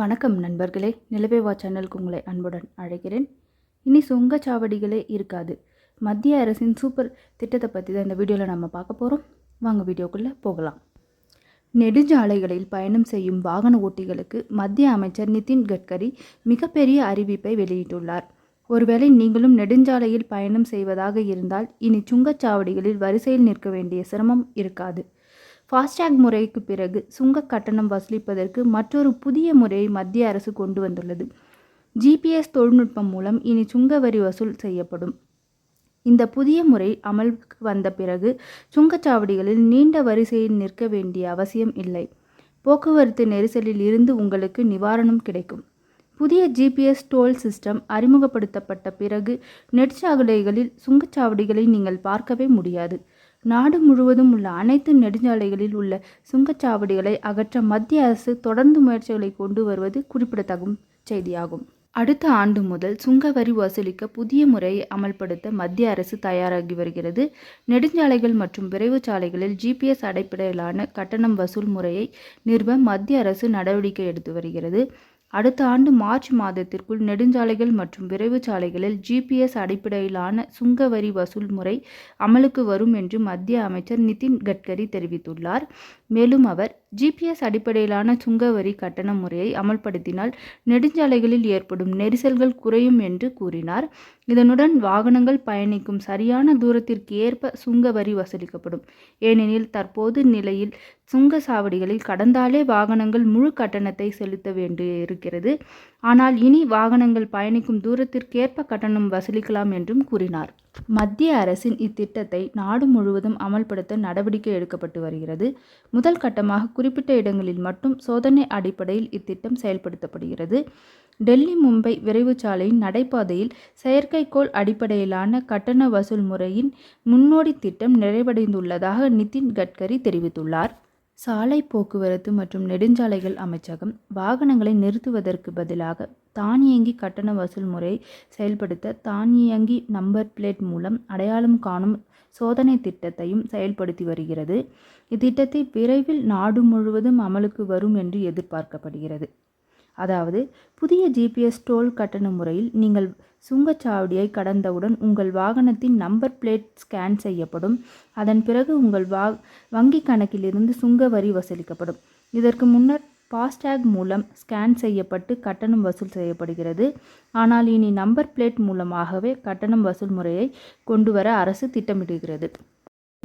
வணக்கம் நண்பர்களே. நிலவேவா சேனலுக்கு உங்களை அன்புடன் அழைக்கிறேன். இனி சுங்கச்சாவடிகளே இருக்காது. மத்திய அரசின் சூப்பர் திட்டத்தை பற்றி தான் இந்த வீடியோவில் நம்ம பார்க்க போகிறோம் வாங்க வீடியோக்குள்ளே போகலாம். நெடுஞ்சாலைகளில் பயணம் செய்யும் வாகன ஓட்டிகளுக்கு மத்திய அமைச்சர் நிதின் கட்கரி மிகப்பெரிய அறிவிப்பை வெளியிட்டுள்ளார். ஒருவேளை நீங்களும் நெடுஞ்சாலையில் பயணம் செய்வதாக இருந்தால் இனி சுங்கச்சாவடிகளில் வரிசையில் நிற்க வேண்டிய சிரமம் இருக்காது. ஃபாஸ்டேக் முறைக்கு பிறகு சுங்க கட்டணம் வசூலிப்பதற்கு மற்றொரு புதிய முறையை மத்திய அரசு கொண்டு வந்துள்ளது. ஜிபிஎஸ் தொழில்நுட்பம் மூலம் இனி சுங்க வரி வசூல் செய்யப்படும். இந்த புதிய முறை அமலுக்கு வந்த பிறகு சுங்கச்சாவடிகளில் நீண்ட வரிசையில் நிற்க வேண்டிய அவசியம் இல்லை. போக்குவரத்து நெரிசலில் இருந்து உங்களுக்கு நிவாரணம் கிடைக்கும். புதிய ஜிபிஎஸ் டோல் சிஸ்டம் அறிமுகப்படுத்தப்பட்ட பிறகு நெடுஞ்சாலைகளில் சுங்கச்சாவடிகளை நீங்கள் பார்க்கவே முடியாது. நாடு முழுவதும் உள்ள அனைத்து நெடுஞ்சாலைகளில் உள்ள சுங்கச்சாவடிகளை அகற்ற மத்திய அரசு தொடர்ந்து முயற்சிகளை கொண்டு வருவது குறிப்பிடத்தகும் செய்தியாகும். அடுத்த ஆண்டு முதல் சுங்க வரி வசூலிக்க புதிய முறையை அமல்படுத்த மத்திய அரசு தயாராகி வருகிறது. நெடுஞ்சாலைகள் மற்றும் விரைவு சாலைகளில் ஜிபிஎஸ் அடிப்படையிலான கட்டணம் வசூல் முறையை நிறுவ மத்திய அரசு நடவடிக்கை எடுத்து வருகிறது. அடுத்த ஆண்டு மார்ச் மாதத்திற்குள் நெடுஞ்சாலைகள் மற்றும் விரைவு சாலைகளில் ஜிபிஎஸ் அடிப்படையிலான சுங்க வரி வசூல் முறை அமலுக்கு வரும் என்று மத்திய அமைச்சர் நிதின் கட்கரி தெரிவித்துள்ளார். மேலும் அவர் ஜிபிஎஸ் அடிப்படையிலான சுங்க வரி கட்டண முறையை அமல்படுத்தினால் நெடுஞ்சாலைகளில் ஏற்படும் நெரிசல்கள் குறையும் என்று கூறினார். இதனுடன் வாகனங்கள் பயணிக்கும் சரியான தூரத்திற்கு ஏற்ப சுங்க வரி வசூலிக்கப்படும். ஏனெனில் தற்போது நிலையில் சுங்க சாவடிகளில் கடந்தாலே வாகனங்கள் முழு கட்டணத்தை செலுத்த வேண்டி இருக்கிறது ஆனால் இனி வாகனங்கள் பயணிக்கும் தூரத்திற்கேற்ப கட்டணம் வசூலிக்கலாம் என்றும் கூறினார். மத்திய அரசின் இத்திட்டத்தை நாடு முழுவதும் அமல்படுத்த நடவடிக்கை எடுக்கப்பட்டு வருகிறது. முதல் கட்டமாக குறிப்பிட்ட இடங்களில் மட்டும் சோதனை அடிப்படையில் இத்திட்டம் செயல்படுத்தப்படுகிறது. டெல்லி மும்பை விரைவு சாலையின் நடைபாதையில் செயற்கைக்கோள் அடிப்படையிலான கட்டண வசூல் முறையின் முன்னோடி திட்டம் நிறைவடைந்துள்ளதாக நிதின் கட்கரி தெரிவித்துள்ளார். சாலை போக்குவரத்து மற்றும் நெடுஞ்சாலைகள் அமைச்சகம் வாகனங்களை நிறுத்துவதற்கு பதிலாக தானியங்கி கட்டண வசூல் முறை செயல்படுத்த தானியங்கி நம்பர் பிளேட் மூலம் அடையாளம் காணும் சோதனை திட்டத்தையும் செயல்படுத்தி வருகிறது. இத்திட்டத்தை விரைவில் நாடு முழுவதும் அமலுக்கு வரும் என்று எதிர்பார்க்கப்படுகிறது. அதாவது புதிய ஜிபிஎஸ் டோல் கட்டண முறையில் நீங்கள் சுங்கச்சாவடியை கடந்தவுடன் உங்கள் வாகனத்தின் நம்பர் பிளேட் ஸ்கேன் செய்யப்படும். அதன் பிறகு உங்கள் வா வங்கி கணக்கிலிருந்து சுங்க வரி வசூலிக்கப்படும். இதற்கு முன்னர் ஃபாஸ்டேக் மூலம் ஸ்கேன் செய்யப்பட்டு கட்டணம் வசூல் செய்யப்படுகிறது. ஆனால் இனி நம்பர் பிளேட் மூலமாகவே கட்டணம் வசூல் முறையை கொண்டு வர அரசு திட்டமிடுகிறது.